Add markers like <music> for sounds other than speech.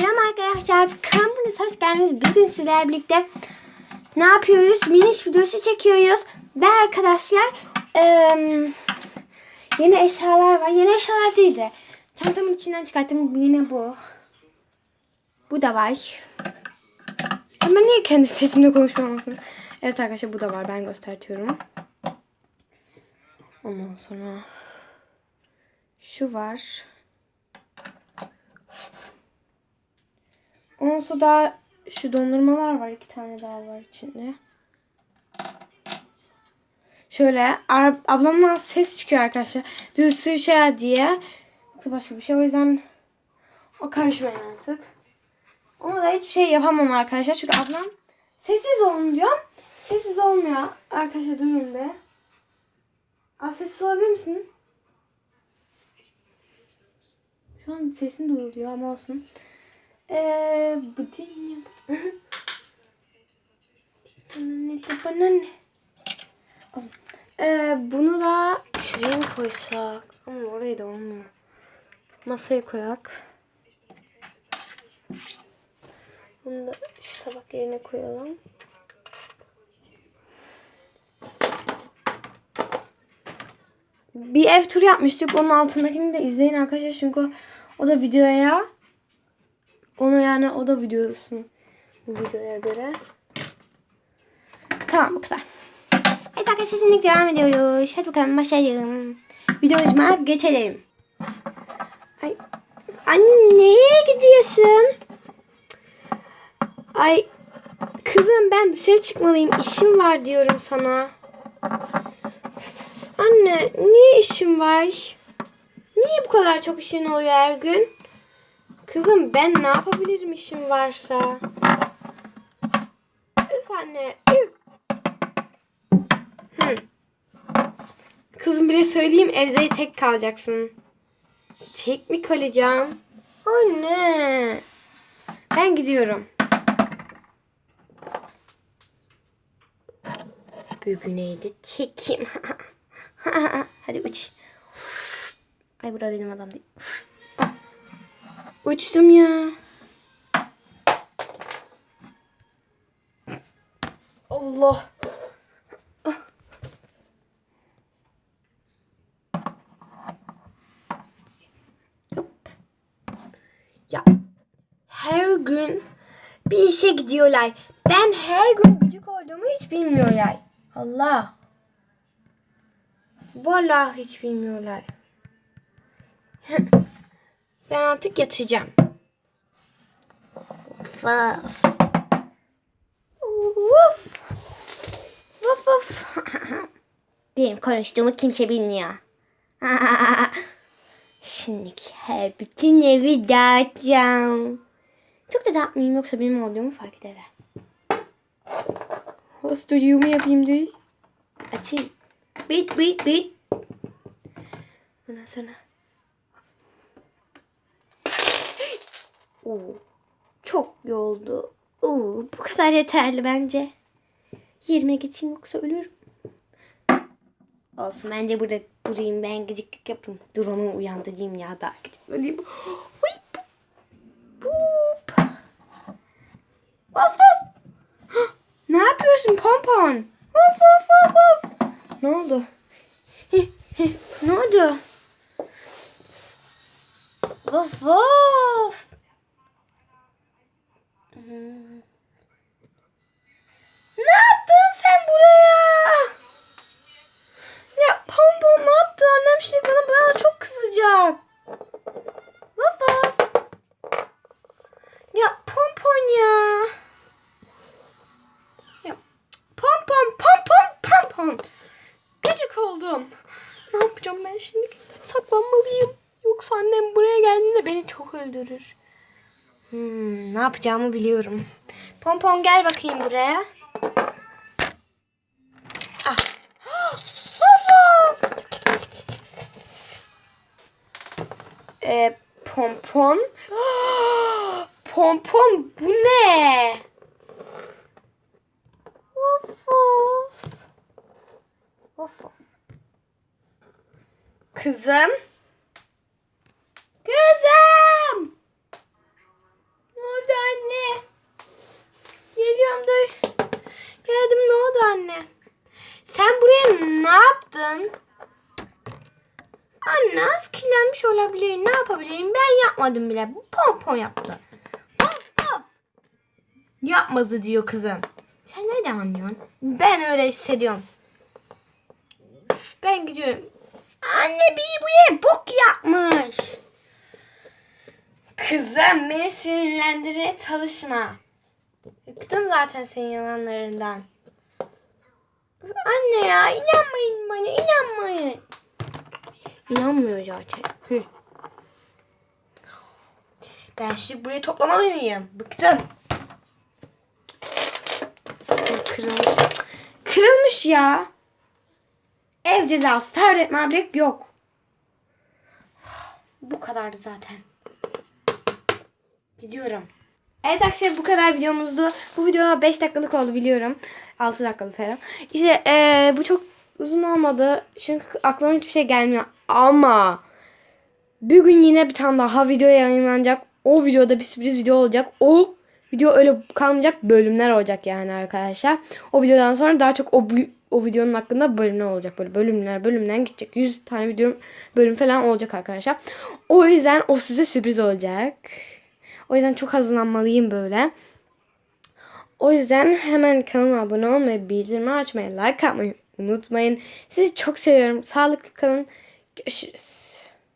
Selam arkadaşlar. Kampınız hoş geldiniz. Bugün sizlerle birlikte ne yapıyoruz? Miniş videosu çekiyoruz. Ve arkadaşlar eee, yeni eşyalar var. Yeni eşyalar değil de çantamın içinden çıkarttım. Yine bu. Bu da var. Ama niye kendi sesimle konuşmamasın? Evet arkadaşlar bu da var. Ben gösteriyorum. Ondan sonra şu var. Sonra daha şu dondurmalar var. iki tane daha var içinde. Şöyle ablamdan ses çıkıyor arkadaşlar. Düzsü şey diye. Başka bir şey. O yüzden o karışmayın artık. Ona da hiçbir şey yapamam arkadaşlar. Çünkü ablam sessiz olun diyor. Sessiz olmuyor. Arkadaşlar durun be. Aa, sessiz olabilir misin? Şu an sesin duyuluyor ama olsun. Eee bu dünya... Sana ne de bana ne? Eee, bunu da şuraya mı koysak? Ama oraya da olmuyor. Masaya koyak. Bunu da şu tabak yerine koyalım. Bir ev turu yapmıştık. Onun altındakini de izleyin arkadaşlar. Çünkü o da videoya onu yani o da videosun bu videoya göre. Tamam bu kadar. Evet arkadaşlar şimdi devam ediyoruz. Hadi bakalım başlayalım. Videomuza geçelim. Ay. Anne nereye gidiyorsun? Ay kızım ben dışarı çıkmalıyım. İşim var diyorum sana. Anne niye işin var? Niye bu kadar çok işin oluyor her gün? Kızım ben ne yapabilirim işim varsa? Üf anne üf. Hı. Kızım bile söyleyeyim evde tek kalacaksın. Tek mi kalacağım? Anne. Ben gidiyorum. Bugün evde tekim. <laughs> Hadi uç. Ay burada benim adam değil. Uçtum ya. Allah. Ah. Ya her gün bir işe gidiyorlar. Ben her gün gıcık olduğumu hiç bilmiyorlar. Allah. Vallahi hiç bilmiyorlar. <laughs> Ben artık yatacağım. Vaf. Vuf. Vuf vuf. Benim konuştuğumu kimse bilmiyor. <laughs> Şimdi her bütün evi dağıtacağım. Çok da dağıtmayayım yoksa benim olduğumu fark ederler. Stüdyomu yapayım değil. Açayım. Bit bit bit. Ondan sonra. Oo, çok yoldu. Oo, bu kadar yeterli bence. Yerime geçeyim yoksa ölürüm. Olsun bence burada durayım ben gıcıklık yapayım. Dur onu uyandırayım ya daha gıcık olayım. Whip. Boop. Of of. Ne yapıyorsun pompon? Of of of of. Ne oldu? ne oldu? Of of. Ne yaptın sen buraya? Ya pompon ne yaptın? Annem şimdi bana bana çok kızacak. Of of. Ya pompon ya. Ya pompon pompon pompon. Gıcık oldum. Ne yapacağım ben şimdi? Saklanmalıyım. Yoksa annem buraya geldiğinde beni çok öldürür. Hmm, ne yapacağımı biliyorum. Pompon gel bakayım buraya. Ah. <gasps> Ee, pompon. <gasps> Pompon bu ne? Of of. Kızım. yaptın? Anne az kirlenmiş olabilir. Ne yapabilirim? Ben yapmadım bile. Bu pompon yaptı. Of of. Yapmadı diyor kızım. Sen nereden anlıyorsun? Ben öyle hissediyorum. Ben gidiyorum. Anne bir buraya bok yapmış. Kızım beni sinirlendirmeye çalışma. Bıktım zaten senin yalanlarından. Anne ya inanmayın bana inanmayın. İnanmıyor zaten. Hı. Ben şimdi burayı toplamalıyım. Bıktım. Zaten kırılmış. Kırılmış ya. Ev cezası tablet mablet yok. Bu kadardı zaten. Gidiyorum. Evet arkadaşlar bu kadar videomuzdu. Bu video 5 dakikalık oldu biliyorum. 6 dakikalık falan. İşte eee, bu çok uzun olmadı. Çünkü aklıma hiçbir şey gelmiyor. Ama bugün yine bir tane daha video yayınlanacak. O videoda bir sürpriz video olacak. O video öyle kalmayacak bölümler olacak yani arkadaşlar. O videodan sonra daha çok o o videonun hakkında bölümler olacak. Böyle bölümler bölümden gidecek. 100 tane video bölüm falan olacak arkadaşlar. O yüzden o size sürpriz olacak. O yüzden çok hazırlanmalıyım böyle. O yüzden hemen kanalıma abone olmayı, bildirimi açmayı, like atmayı unutmayın. Sizi çok seviyorum. Sağlıklı kalın. Görüşürüz.